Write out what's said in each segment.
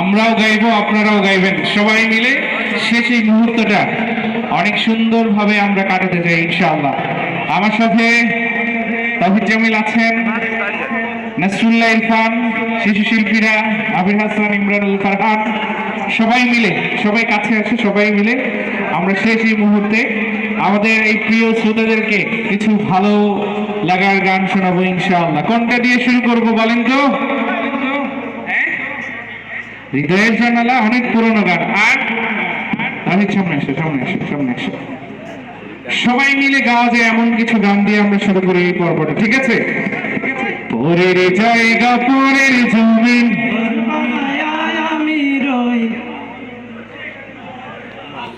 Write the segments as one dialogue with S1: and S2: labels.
S1: আমরাও গাইবো, আপনারাও গাইবেন। সবাই মিলে শেষ এই মুহূর্তটা অনেক সুন্দরভাবে আমরা কাটাতে চাই, ইনশাআল্লাহ। আমার সাথে তহিদ জামিল আছেন, নাসরুল্লাহ ইরফান, শিশু শিল্পীরা, আবির হাসান, ইমরানুল ফারহান। সবাই মিলে, সবাই কাছে আছে, সবাই মিলে আমরা শেষ এই মুহূর্তে আমাদের এই প্রিয় শ্রোতাদেরকে কিছু ভালো লাগার গান শোনাবো, ইনশাআল্লাহ। কোনটা দিয়ে শুরু করব বলেন তো? হৃদয়ের জানালা অনেক পুরনো গান। আর আমি সামনে এসে সামনে এসে সামনে এসে সবাই মিলে গাওয়া যায় এমন কিছু গান দিয়ে আমরা শুরু করি এই পর্বটা, ঠিক আছে? পরের জায়গা, পরের জমিন।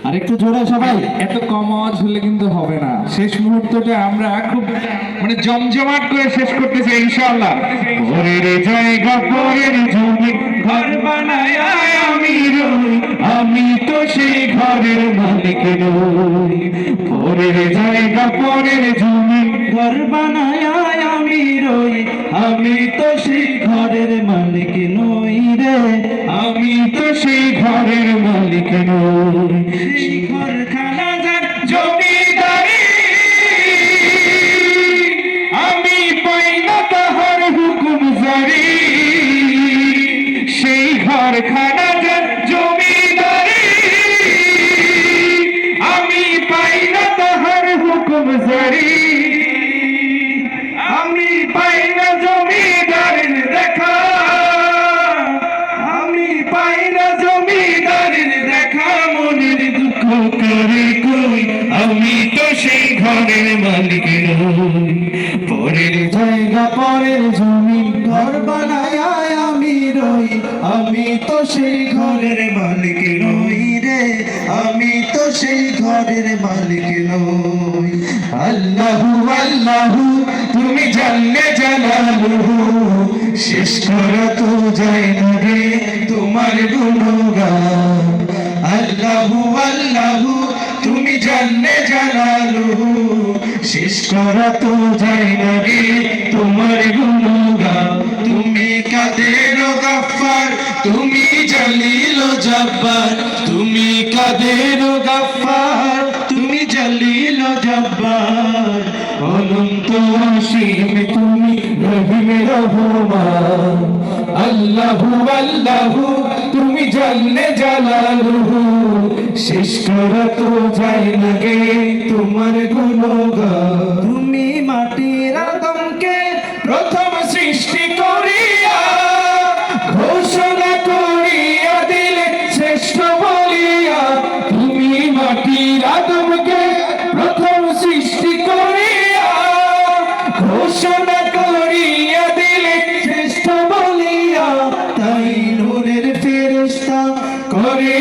S2: আর একটু জোরে সবাই।
S1: এত কম আওয়াজ হলে কিন্তু হবে না। শেষ মুহূর্তটা আমরা খুব মানে জমজমাট করে শেষ করতে চাই, ইনশাআল্লাহ। জমি ঘর বানায় আমি রই। আমি তো সেই ঘরের মালিক নই। পরের জায়গা পরের জমি
S2: ঘর বানায় রই, আমি তো সেই ঘরের মালিক নই রে।
S1: আমি তো সেই ঘরের মালিক নই। আমি পাই না তাহার সেই ঘর খানা আমি পাই না তাহার হুকুম জারি। ঘরের মালিক পরের
S2: জায়গা, পরের জমি, ঘর বানায় আমি রই। আমি তো সেই ঘরের মালিক নই রে। আমি তো সেই ঘরের মালিক নই।
S1: আল্লাহু আল্লাহু, তুমি জানলে জানালু শেষ করা তো যায় রে তোমার গুণগান। আল্লাহু আল্লাহু, তুমি জানলে জানালু শেষ করা তো যায় না রে। তোমার গুণগান তুমি কাদের গাফার তুমি জালিল জব্বার। তুমি কাদের গাফার তুমি জালিল জব্বার। অনন্ত অসীম তুমি রহিম রহমান। আল্লাহু আল্লাহু, তুমি জানলে জালালুহু। শেষ করা তো যায় না গে তোমার গুণগান
S2: তুমি মাটির আদমকে
S1: প্রথম সৃষ্টি করিয়া ঘোষণা করিয়া দিলে শ্রেষ্ঠ বলিয়া তুমি মাটির আদমকে প্রথম সৃষ্টি করিয়া ঘোষণা করিয়া দিলে শ্রেষ্ঠ বলিয়া
S2: তাই নূরের ফেরেশতা
S1: করে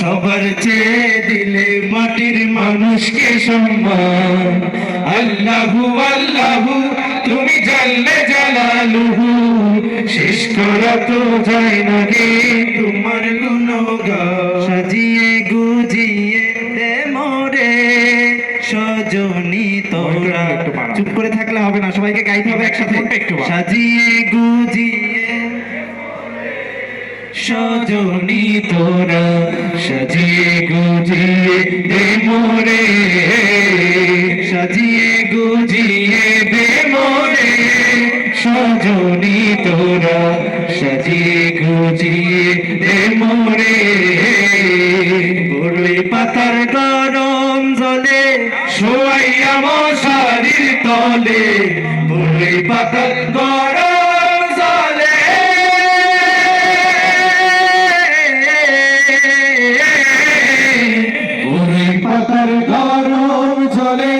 S1: সবার চেয়ে দিলে মাটির মানুষকে সম্মান। আল্লাহু আল্লাহু, তুমি জানলে জালালুহু, শেষ করা তো যায় না রে তোমার গুণগান।
S2: চুপ করে থাকলে হবে না সবাইকে গাইতে হবে একসাথে।
S1: একটু
S2: সাজিয়ে গুজিয়ে
S1: সজনী তোরা সাজিয়ে গুজিয়ে দে মোরে। সাজিয়ে গুজিয়ে দে মোরে। সজনী তোরা সাজিয়ে গুজিয়ে দে মোরে। তলে বড়ই পাতার গরম জলে। ওরে পাতার গরম জলে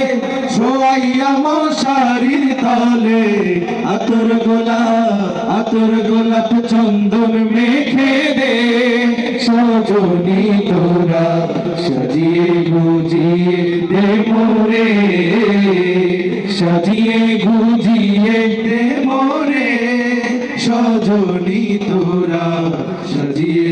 S2: শোয়াইয়া মশারির তলে। আতর গোলাপ আতর গোলাপ চন্দন মেখে দে। সজনী তোরা সাজিয়ে গুজিয়ে দে মোরে। সাজিয়ে গুজিয়ে মোরে সজনী তোরা সাজিয়ে